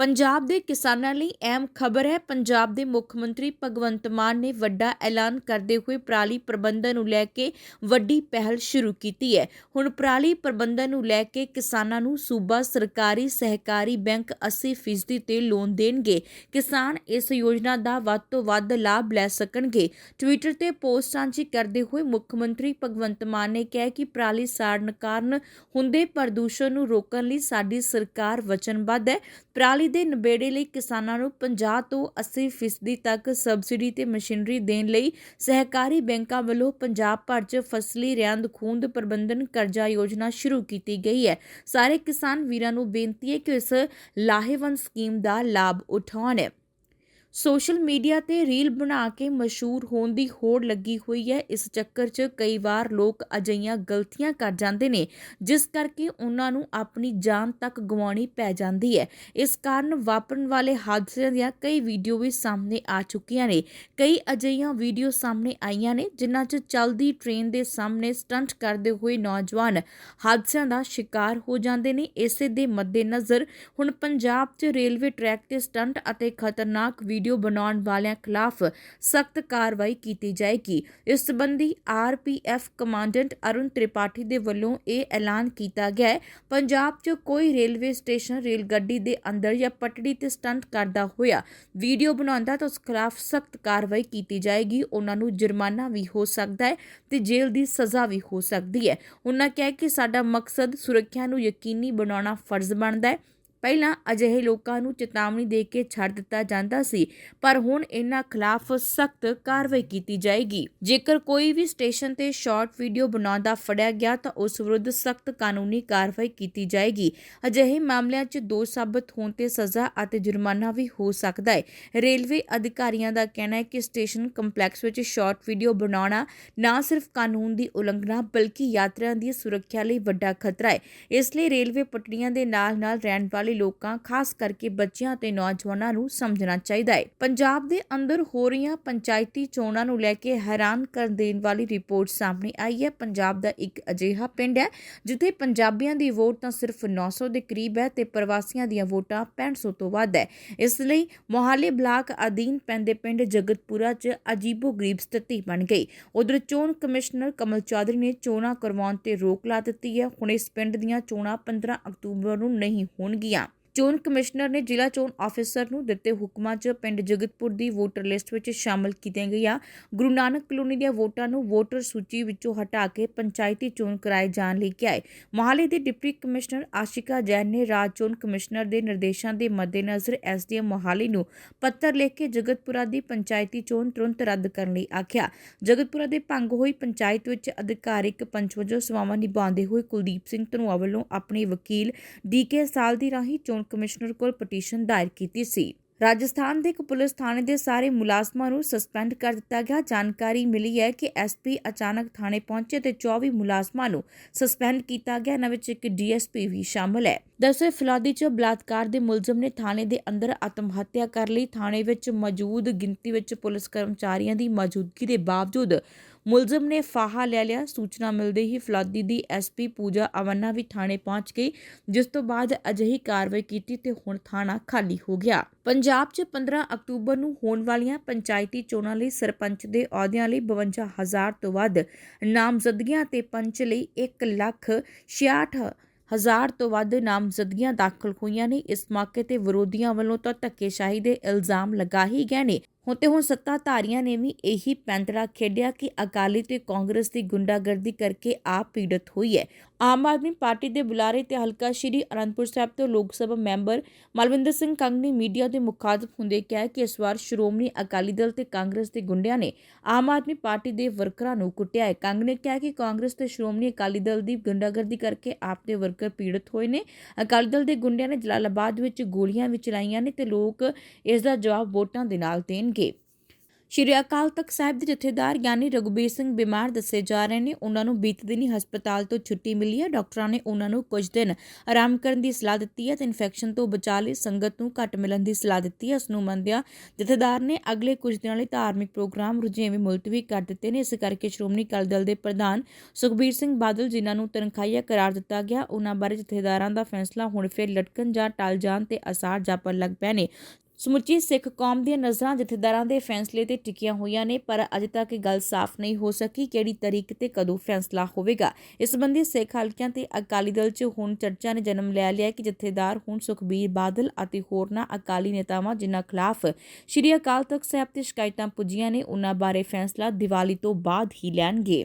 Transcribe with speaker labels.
Speaker 1: ਪੰਜਾਬ ਦੇ ਕਿਸਾਨਾਂ ਲਈ ਅਹਿਮ ਖਬਰ ਹੈ। ਪੰਜਾਬ ਦੇ ਮੁੱਖ ਮੰਤਰੀ ਭਗਵੰਤ ਮਾਨ ਨੇ ਵੱਡਾ ਐਲਾਨ ਕਰਦੇ ਹੋਏ ਪਰਾਲੀ ਪ੍ਰਬੰਧਨ ਨੂੰ ਲੈ ਕੇ ਵੱਡੀ ਪਹਿਲ ਸ਼ੁਰੂ ਕੀਤੀ ਹੈ। ਹੁਣ ਪਰਾਲੀ ਪ੍ਰਬੰਧਨ ਨੂੰ ਲੈ ਕੇ ਕਿਸਾਨਾਂ ਨੂੰ ਸੂਬਾ ਸਰਕਾਰੀ ਸਹਿਕਾਰੀ ਬੈਂਕ 80% ਤੇ ਲੋਨ ਦੇਣਗੇ। ਕਿਸਾਨ ਇਸ ਯੋਜਨਾ ਦਾ ਵੱਧ ਤੋਂ ਵੱਧ ਲਾਭ ਲੈ ਸਕਣਗੇ। ਟਵਿੱਟਰ ਤੇ ਪੋਸਟ ਸਾਂਝੀ ਕਰਦੇ ਹੋਏ ਮੁੱਖ ਮੰਤਰੀ ਭਗਵੰਤ ਮਾਨ ਨੇ ਕਿਹਾ ਕਿ ਪਰਾਲੀ ਸਾੜਨ ਕਾਰਨ ਹੁੰਦੇ ਪ੍ਰਦੂਸ਼ਣ ਨੂੰ ਰੋਕਣ ਲਈ ਸਾਡੀ ਸਰਕਾਰ ਵਚਨਬੱਧ ਹੈ। ਪਰਾਲੀ ਦੇ ਨਿਬੇੜੇ ਲਈ ਕਿਸਾਨਾਂ ਨੂੰ 50 ਤੋਂ 80% ਫੀਸਦੀ ਤੱਕ ਸਬਸਿਡੀ ਤੇ ਮਸ਼ੀਨਰੀ ਦੇਣ ਲਈ ਸਹਿਕਾਰੀ ਬੈਂਕਾਂ ਵੱਲੋਂ ਪੰਜਾਬ ਭਰ 'ਚ ਫਸਲੀ ਰਹਿੰਦ ਖੂੰਦ ਪ੍ਰਬੰਧਨ ਕਰਜ਼ਾ ਯੋਜਨਾ ਸ਼ੁਰੂ ਕੀਤੀ ਗਈ ਹੈ। ਸਾਰੇ ਕਿਸਾਨ ਵੀਰਾਂ ਨੂੰ ਬੇਨਤੀ ਹੈ ਕਿ ਇਸ ਲਾਹੇਵੰਦ ਸਕੀਮ ਦਾ ਲਾਭ ਉਠਾਉਣ। ਸੋਸ਼ਲ ਮੀਡੀਆ ਤੇ ਰੀਲ ਬਣਾ ਕੇ ਮਸ਼ਹੂਰ ਹੋਣ ਦੀ ਹੋੜ ਲੱਗੀ ਹੋਈ ਹੈ। ਇਸ ਚੱਕਰ 'ਚ ਕਈ ਵਾਰ ਲੋਕ ਅਜਈਆਂ ਗਲਤੀਆਂ ਕਰ ਜਾਂਦੇ ਨੇ, ਜਿਸ ਕਰਕੇ ਉਹਨਾਂ ਨੂੰ ਆਪਣੀ ਜਾਨ ਤੱਕ ਗਵਾਉਣੀ ਪੈ ਜਾਂਦੀ ਹੈ। ਇਸ ਕਾਰਨ ਵਾਪਰਨ ਵਾਲੇ ਹਾਦਸਿਆਂ ਦੀਆਂ ਕਈ ਵੀਡੀਓ ਵੀ ਸਾਹਮਣੇ ਆ ਚੁੱਕੀਆਂ ਨੇ। ਕਈ ਅਜਈਆਂ ਵੀਡੀਓ ਸਾਹਮਣੇ ਆਈਆਂ ਨੇ, ਜਿਨ੍ਹਾਂ 'ਚ ਚੱਲਦੀ ਟ੍ਰੇਨ ਦੇ ਸਾਹਮਣੇ ਸਟੰਟ ਕਰਦੇ ਹੋਏ ਨੌਜਵਾਨ ਹਾਦਸਿਆਂ ਦਾ ਸ਼ਿਕਾਰ ਹੋ ਜਾਂਦੇ ਨੇ। ਇਸੇ ਦੇ ਮੱਦੇਨਜ਼ਰ ਹੁਣ ਪੰਜਾਬ 'ਚ ਰੇਲਵੇ ਟਰੈਕ ਤੇ ਸਟੰਟ ਅਤੇ ਖਤਰਨਾਕ ਵੀਡੀਓ ਬਣਾਉਣ ਵਾਲਿਆਂ ਖਿਲਾਫ ਸਖਤ ਕਾਰਵਾਈ ਕੀਤੀ ਜਾਏਗੀ। ਇਸ ਸੰਬੰਧੀ ਆਰਪੀਐਫ ਕਮਾਂਡੈਂਟ ਅਰੁਣ ਤ੍ਰਿਪਾਠੀ ਦੇ ਵੱਲੋਂ ਇਹ ਐਲਾਨ ਕੀਤਾ ਗਿਆ ਹੈ। ਪੰਜਾਬ 'ਚ ਕੋਈ ਰੇਲਵੇ ਸਟੇਸ਼ਨ ਰੇਲ ਗੱਡੀ ਦੇ ਅੰਦਰ ਜਾਂ ਪਟੜੀ ਤੇ ਸਟੰਟ ਕਰਦਾ ਹੋਇਆ ਵੀਡੀਓ ਬਣਾਉਂਦਾ ਤਾਂ ਉਸ ਖਿਲਾਫ ਸਖਤ ਕਾਰਵਾਈ ਕੀਤੀ ਜਾਏਗੀ। ਉਹਨਾਂ ਨੂੰ ਜੁਰਮਾਨਾ ਵੀ ਹੋ ਸਕਦਾ ਹੈ ਤੇ ਜੇਲ੍ਹ ਦੀ ਸਜ਼ਾ ਵੀ ਹੋ ਸਕਦੀ ਹੈ। ਉਹਨਾਂ ਕਿਹਾ ਕਿ ਸਾਡਾ ਮਕਸਦ ਸੁਰੱਖਿਆ ਨੂੰ ਯਕੀਨੀ ਬਣਾਉਣਾ ਫਰਜ਼ ਬਣਦਾ ਹੈ। ਪਹਿਲਾਂ ਅਜਿਹੇ ਲੋਕਾਂ ਨੂੰ ਚੇਤਾਵਨੀ ਦੇ ਕੇ ਛੱਡ ਦਿੱਤਾ ਜਾਂਦਾ ਸੀ, ਪਰ ਹੁਣ ਇਹਨਾਂ ਖਿਲਾਫ ਸਖਤ ਕਾਰਵਾਈ ਕੀਤੀ ਜਾਏਗੀ। ਜੇਕਰ ਕੋਈ ਵੀ ਸਟੇਸ਼ਨ ਤੇ ਸ਼ਾਰਟ ਵੀਡੀਓ ਬਣਾਉਂਦਾ ਫੜਿਆ ਗਿਆ ਤਾਂ ਉਸ ਵਿਰੁੱਧ ਸਖਤ ਕਾਨੂੰਨੀ ਕਾਰਵਾਈ ਕੀਤੀ ਜਾਏਗੀ। ਅਜਿਹੇ ਮਾਮਲਿਆਂ 'ਚ ਦੋਸ਼ ਸਾਬਤ ਹੋਣ ਤੇ ਸਜ਼ਾ ਅਤੇ ਜੁਰਮਾਨਾ ਵੀ ਹੋ ਸਕਦਾ ਹੈ। ਰੇਲਵੇ ਅਧਿਕਾਰੀਆਂ ਦਾ ਕਹਿਣਾ ਹੈ ਕਿ ਸਟੇਸ਼ਨ ਕੰਪਲੈਕਸ ਵਿੱਚ ਸ਼ਾਰਟ ਵੀਡੀਓ ਬਣਾਉਣਾ ਨਾ ਸਿਰਫ ਕਾਨੂੰਨ ਦੀ ਉਲੰਘਣਾ ਬਲਕਿ ਯਾਤਰੀਆਂ ਦੀ ਸੁਰੱਖਿਆ ਲਈ ਵੱਡਾ ਖਤਰਾ ਹੈ। ਇਸ ਲਈ ਰੇਲਵੇ ਪਟੜੀਆਂ ਦੇ ਨਾਲ-ਨਾਲ ਰਹਿਣ ਵਾਲੇ ਵਾਲੇ ਲੋਕਾਂ, ਖਾਸ ਕਰਕੇ ਬੱਚਿਆਂ ਤੇ ਨੌਜਵਾਨਾਂ ਨੂੰ ਸਮਝਣਾ ਚਾਹੀਦਾ ਹੈ। ਪੰਜਾਬ ਦੇ ਅੰਦਰ ਹੋ ਰਹੀਆਂ ਪੰਚਾਇਤੀ ਚੋਣਾਂ ਨੂੰ ਲੈ ਕੇ ਹੈਰਾਨ ਕਰ ਦੇਣ ਵਾਲੀ ਰਿਪੋਰਟ ਸਾਹਮਣੇ ਆਈ ਹੈ। ਪੰਜਾਬ ਦਾ ਇੱਕ ਅਜਿਹਾ ਪਿੰਡ ਹੈ, ਜਿੱਥੇ ਪੰਜਾਬੀਆਂ ਦੀ ਵੋਟ ਤਾਂ ਸਿਰਫ 900 ਦੇ ਕਰੀਬ ਹੈ ਤੇ ਪ੍ਰਵਾਸੀਆਂ ਦੀਆਂ ਵੋਟਾਂ 6500 ਤੋਂ ਵੱਧ ਹੈ। ਇਸ ਲਈ ਮੋਹਾਲੀ ਬਲਾਕ ਅਧੀਨ ਪੈਂਦੇ ਪਿੰਡ ਜਗਤਪੁਰਾ 'ਚ ਅਜੀਬੋ-ਗਰੀਬ ਸਥਿਤੀ ਬਣ ਗਈ। ਉਧਰ ਚੋਣ ਕਮਿਸ਼ਨਰ ਕਮਲ ਚੌਧਰੀ ਨੇ ਚੋਣਾਂ ਕਰਵਾਉਣ ਤੇ ਰੋਕ ਲਾ ਦਿੱਤੀ ਹੈ। ਹੁਣ ਇਸ ਪਿੰਡ ਦੀਆਂ ਚੋਣਾਂ 15 ਅਕਤੂਬਰ ਨੂੰ ਨਹੀਂ ਹੋਣਗੀਆਂ। ਚੋਣ ਕਮਿਸ਼ਨਰ ਨੇ ਜ਼ਿਲ੍ਹਾ ਚੋਣ ਆਫੀਸਰ ਨੂੰ ਦਿੱਤੇ ਹੁਕਮਾਂ 'ਚ ਪਿੰਡ ਜਗਤਪੁਰ ਦੀ ਵੋਟਰ ਲਿਸਟ ਵਿੱਚ ਸ਼ਾਮਲ ਕੀਤੀਆਂ ਗਈਆਂ। ਗੁਰੂ ਨਾਨਕ ਕਲੋਨੀ ਦੀਆਂ ਵੋਟਾਂ ਨੂੰ ਵੋਟਰ ਸੂਚੀ ਵਿੱਚੋਂ ਹਟਾ ਕੇ ਪੰਚਾਇਤੀ ਚੋਣ ਕਰਾਏ ਜਾਣ ਲਈ ਕਿਹਾ ਹੈ। ਮੋਹਾਲੀ ਦੀ ਡਿਪਟੀ ਕਮਿਸ਼ਨਰ ਆਸ਼ਿਕਾ ਜੈਨ ਨੇ ਰਾਜ ਚੋਣ ਕਮਿਸ਼ਨਰ ਦੇ ਨਿਰਦੇਸ਼ਾਂ ਦੇ ਮੱਦੇਨਜ਼ਰ ਐਸਡੀਐਮ ਮੋਹਾਲੀ ਨੂੰ ਪੱਤਰ ਲਿਖ ਕੇ ਜਗਤਪੁਰਾ ਦੀ ਪੰਚਾਇਤੀ ਚੋਣ ਤੁਰੰਤ ਰੱਦ ਕਰਨ ਲਈ ਆਖਿਆ। ਜਗਤਪੁਰਾ ਦੇ ਭੰਗ ਹੋਈ ਪੰਚਾਇਤ ਵਿੱਚ ਅਧਿਕਾਰਿਕ ਪੰਚ ਵਜੋਂ ਸੇਵਾਵਾਂ ਨਿਭਾਉਂਦੇ ਹੋਏ ਕੁਲਦੀਪ ਸਿੰਘ ਧਨੋਆ ਵੱਲੋਂ ਆਪਣੇ ਵਕੀਲ ਡੀਕੇ ਸਾਲ ਦੀ ਰਾਹੀਂ ਚੋਣ ਕਮਿਸ਼ਨਰ ਕੋਲ ਪਟੀਸ਼ਨ ਦਾਇਰ ਕੀਤੀ ਸੀ। ਰਾਜਸਥਾਨ ਦੇ ਇੱਕ ਪੁਲਿਸ ਥਾਣੇ ਦੇ ਸਾਰੇ ਮੁਲਾਜ਼ਮਾਂ ਨੂੰ ਸਸਪੈਂਡ ਕਰ ਦਿੱਤਾ ਗਿਆ। ਜਾਣਕਾਰੀ ਮਿਲੀ ਹੈ ਕਿ ਐਸਪੀ ਅਚਾਨਕ ਥਾਣੇ ਪਹੁੰਚੇ ਤੇ 24 ਮੁਲਾਜ਼ਮਾਂ ਨੂੰ ਸਸਪੈਂਡ ਕੀਤਾ ਗਿਆ। ਇਹਨਾਂ ਵਿੱਚ ਇੱਕ ਡੀਐਸਪੀ ਵੀ ਸ਼ਾਮਲ ਹੈ। ਦਰਅਸਲ, ਫਲਾਦੀ ਚ ਬਲਾਤਕਾਰ ਦੇ ਮੁਲਜ਼ਮ ਨੇ ਥਾਣੇ ਦੇ ਅੰਦਰ ਆਤਮ ਹੱਤਿਆ ਕਰ ਲਈ। ਥਾਣੇ ਵਿੱਚ ਮੌਜੂਦ ਗਿਣਤੀ ਵਿੱਚ ਪੁਲਿਸ ਕਰਮਚਾਰੀਆਂ ਦੀ ਮੌਜੂਦਗੀ ਦੇ ਬਾਵਜੂਦ ਮੁਲਜ਼ਮ ਨੇ ਫਾਹਾ ਲੈ ਲਿਆ। ਸੂਚਨਾ ਮਿਲਦੇ ਹੀ ਫਲਾਦੀ ਦੀ ਐਸਪੀ ਪੂਜਾ ਅਵੰਨਾ ਵੀ ਥਾਣੇ ਪਹੁੰਚ ਗਈ, ਜਿਸ ਤੋਂ ਬਾਅਦ ਅਜਿਹੀ ਕਾਰਵਾਈ ਕੀਤੀ ਤੇ ਹੁਣ ਥਾਣਾ ਖਾਲੀ ਹੋ ਗਿਆ। ਪੰਜਾਬ 'ਚ 15 ਅਕਤੂਬਰ ਨੂੰ ਹੋਣ ਵਾਲੀਆਂ ਪੰਚਾਇਤੀ ਚੋਣਾਂ ਲਈ ਸਰਪੰਚ ਦੇ ਅਹੁਦਿਆਂ ਲਈ 52000 ਤੋਂ ਵੱਧ ਨਾਮਜ਼ਦਗੀਆਂ ਤੇ ਪੰਚ ਲਈ 1 ਲੱਖ 66 ਹਜ਼ਾਰ ਤੋਂ ਵੱਧ ਨਾਮਜ਼ਦਗੀਆਂ ਦਾਖਲ ਹੋਈਆਂ ਨੇ। ਇਸ ਮੌਕੇ ਤੇ ਵਿਰੋਧੀਆਂ ਵੱਲੋਂ ਤਾਂ ਧੱਕੇਸ਼ਾਹੀ ਦੇ ਇਲਜ਼ਾਮ ਲਗਾਏ ਗਏ ਨੇ। ਹੁਣ ਤੇ ਹੁਣ ਸੱਤਾਧਾਰੀਆਂ ਨੇ ਵੀ ਇਹੀ ਪੈਂਤੜਾ ਖੇਡਿਆ ਕਿ ਅਕਾਲੀ ਤੇ ਕਾਂਗਰਸ ਦੀ ਗੁੰਡਾਗਰਦੀ ਕਰਕੇ ਆਪ ਪੀੜਤ ਹੋਈ ਹੈ। ਆਮ ਆਦਮੀ ਪਾਰਟੀ ਦੇ ਬੁਲਾਰੇ ਤੇ ਹਲਕਾ ਸ਼੍ਰੀ ਅਨੰਦਪੁਰ ਸਾਹਿਬ ਤੋਂ ਲੋਕ ਸਭਾ ਮੈਂਬਰ ਮਲਵਿੰਦਰ ਸਿੰਘ ਕੰਗ ਨੇ ਮੀਡੀਆ ਦੇ ਮੁਖਾਤਬ ਹੁੰਦੇ ਕਿਹਾ ਕਿ ਇਸ ਵਾਰ ਸ਼੍ਰੋਮਣੀ ਅਕਾਲੀ ਦਲ ਤੇ ਕਾਂਗਰਸ ਦੇ ਗੁੰਡਿਆਂ ਨੇ ਆਮ ਆਦਮੀ ਪਾਰਟੀ ਦੇ ਵਰਕਰਾਂ ਨੂੰ ਕੁੱਟਿਆ ਹੈ। ਕੰਗ ਨੇ ਕਿਹਾ ਕਿ ਕਾਂਗਰਸ ਤੇ ਸ਼੍ਰੋਮਣੀ ਅਕਾਲੀ ਦਲ ਦੀ ਗੁੰਡਾਗਰਦੀ ਕਰਕੇ ਆਪ ਦੇ ਵਰਕਰ ਪੀੜਤ ਹੋਏ ਨੇ। ਅਕਾਲੀ ਦਲ ਦੇ ਗੁੰਡਿਆਂ ਨੇ ਜਲਾਲਾਬਾਦ ਵਿੱਚ ਗੋਲੀਆਂ ਵੀ ਚਲਾਈਆਂ ਨੇ ਤੇ ਲੋਕ ਇਸ ਦਾ ਜਵਾਬ ਵੋਟਾਂ ਦੇ ਨਾਲ ਦੇਣ ਦੇਣਗੇ। ਸ਼੍ਰੀ ਅਕਾਲ ਤਖਤ ਸਾਹਿਬ ਦੇ ਜਥੇਦਾਰ ਗਿਆਨੀ ਰਘੁਬੀਰ ਸਿੰਘ ਬਿਮਾਰ ਦੱਸੇ ਜਾ ਰਹੇ ਨੇ, ਉਹਨਾਂ ਨੂੰ ਬੀਤੇ ਦਿਨੀ ਹਸਪਤਾਲ ਤੋਂ ਛੁੱਟੀ ਮਿਲੀ ਹੈ। ਡਾਕਟਰਾਂ ਨੇ ਉਹਨਾਂ ਨੂੰ ਕੁਝ ਦਿਨ ਆਰਾਮ ਕਰਨ ਦੀ ਸਲਾਹ ਦਿੱਤੀ ਹੈ ਤੇ ਇਨਫੈਕਸ਼ਨ ਤੋਂ ਬਚਾਅ ਲਈ ਸੰਗਤ ਨੂੰ ਘੱਟ ਮਿਲਣ ਦੀ ਸਲਾਹ ਦਿੱਤੀ ਹੈ। ਇਸ ਨੂੰ ਮੰਨਦਿਆਂ ਜਥੇਦਾਰ ਨੇ ਅਗਲੇ ਕੁਝ ਦਿਨਾਂ ਲਈ ਧਾਰਮਿਕ ਪ੍ਰੋਗਰਾਮ ਰੁਝੇਵੇਂ ਮੁਲਤਵੀ ਕਰ ਦਿੱਤੇ ਨੇ। ਇਸ ਕਰਕੇ ਸ਼੍ਰੋਮਣੀ ਅਕਾਲੀ ਦਲ ਦੇ ਪ੍ਰਧਾਨ ਸੁਖਬੀਰ ਸਿੰਘ ਬਾਦਲ ਜਿਨ੍ਹਾਂ ਨੂੰ ਤਨਖਾਹੀਆ ਕਰਾਰ ਦਿੱਤਾ ਗਿਆ, ਉਹਨਾਂ ਬਾਰੇ ਜਥੇਦਾਰਾਂ ਦਾ ਫੈਸਲਾ ਹੁਣ ਫਿਰ ਲਟਕਣ ਜਾਂ ਟਲ ਜਾਣ ਤੇ ਅਸਾਰ ਜਾਪਣ ਲੱਗ ਪਏ ਨੇ। ਸਮੁੱਚੀ ਸਿੱਖ ਕੌਮ ਦੀਆਂ ਨਜ਼ਰਾਂ ਜਥੇਦਾਰਾਂ ਦੇ ਫੈਸਲੇ ਤੇ ਟਿਕੀਆਂ ਹੋਈਆਂ ਨੇ, ਪਰ ਅਜੇ ਤੱਕ ਇਹ ਗੱਲ ਸਾਫ਼ ਨਹੀਂ ਹੋ ਸਕੀ ਕਿਹੜੀ ਤਰੀਕ ਤੇ ਕਦੋਂ ਫੈਸਲਾ ਹੋਵੇਗਾ। ਇਸ ਸੰਬੰਧੀ ਸਿੱਖ ਹਲਕਿਆਂ ਤੇ ਅਕਾਲੀ ਦਲ 'ਚ ਹੁਣ ਚਰਚਾ ਨੇ ਜਨਮ ਲੈ ਲਿਆ ਕਿ ਜਥੇਦਾਰ ਹੁਣ ਸੁਖਬੀਰ ਬਾਦਲ ਅਤੇ ਹੋਰਨਾਂ ਅਕਾਲੀ ਨੇਤਾਵਾਂ ਜਿਨ੍ਹਾਂ ਖਿਲਾਫ ਸ਼੍ਰੀ ਅਕਾਲ ਤਖਤ ਸਾਹਿਬ ਤੇ ਸ਼ਿਕਾਇਤਾਂ ਪੁੱਜੀਆਂ ਨੇ, ਉਹਨਾਂ ਬਾਰੇ ਫੈਸਲਾ ਦੀਵਾਲੀ ਤੋਂ ਬਾਅਦ ਹੀ ਲੈਣਗੇ।